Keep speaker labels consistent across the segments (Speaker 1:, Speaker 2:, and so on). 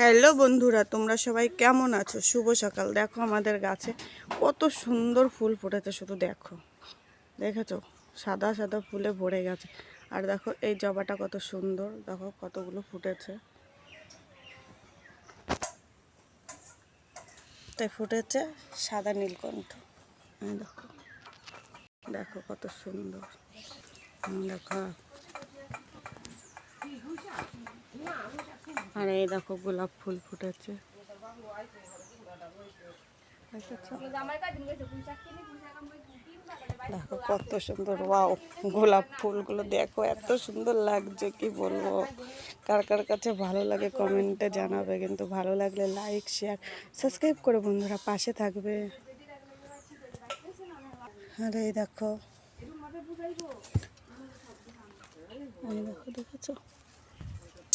Speaker 1: Hello বন্ধুরা, তোমরা সবাই কেমন আছো? শুভ সকাল। দেখো আমাদের গাছে কত সুন্দর ফুল ফুটেছে, শুধু দেখো। দেখেছ? সাদা সাদা ফুলে ভরে গেছে। আর দেখো, এই জবাটা কত সুন্দর। দেখো কতগুলো ফুটেছে। তাই ফুটেছে সাদা নীলকণ্ঠ। এই দেখো। দেখো কত সুন্দর। দেখো। আর এই দেখো গোলাপ ফুল ফুটেছে। দেখো কত সুন্দর, ওয়াও, গোলাপ ফুলগুলো দেখো, এত সুন্দর লাগছে, কি বলব? কার কার কাছে ভালো লাগে কমেন্টে জানাবে, কিন্তু ভালো লাগলে লাইক, শেয়ার, সাবস্ক্রাইব করে বন্ধুরা পাশে থাকবে। আর এই দেখো দেখো, দেখেছ?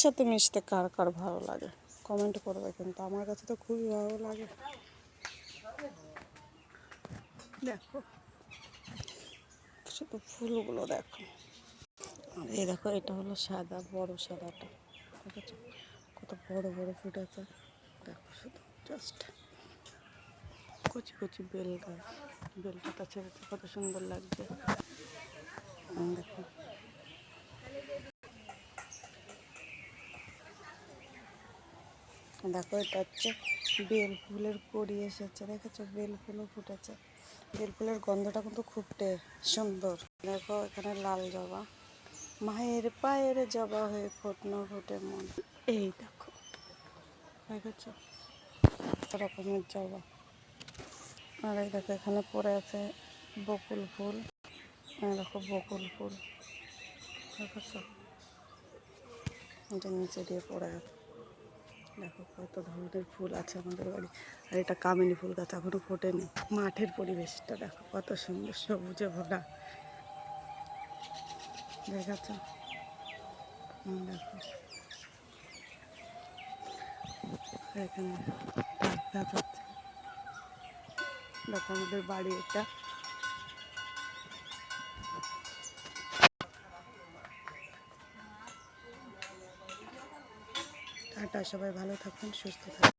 Speaker 1: সাথে মিশতে কার কার ভালো লাগে? কমেন্ট করবে কিন্তু, আমার কাছে তো খুবই ভালো লাগে। দেখো। শুধু ফুলগুলো দেখো। আর এই দেখো, এটা হলো সাদা, বড় সাদাটা। দেখেছ কত বড় বড় ফুটেছে দেখো শুধু জাস্ট কচি কচি বেল গাছ। বেলপাতা ছেড়েছে, কত সুন্দর লাগছে। দেখো। দেখো এটা হচ্ছে বেল ফুলের কড়ি এসেছে। দেখেছ? বেল ফুলও ফুটেছে। বেল ফুলের গন্ধটা কিন্তু খুব টে- সুন্দর। দেখো এখানে লাল জবা। মায়ের পায়ের জবা হয়ে ফুটনো ফুটে মন। এই দেখো। দেখেছ? রকমের জবা। আর এই দেখো এখানে পড়ে আছে বকুল ফুল। দেখো বকুল ফুল। দেখেছ? এটা নিচে দিয়ে পড়ে আছে। দেখো কত ধরনের ফুল আছে আমাদের বাড়ি। আর এটা কামিনী ফুল গাছ এখনও ফোটেনি। মাঠের পরিবেশটা দেখো কত সুন্দর সবুজে ভরা দেখাচ্ছ? দেখো। এখানে দেখো আমাদের বাড়ি এটা। টাটা সবাই ভালো থাকুন সুস্থ থাকুন।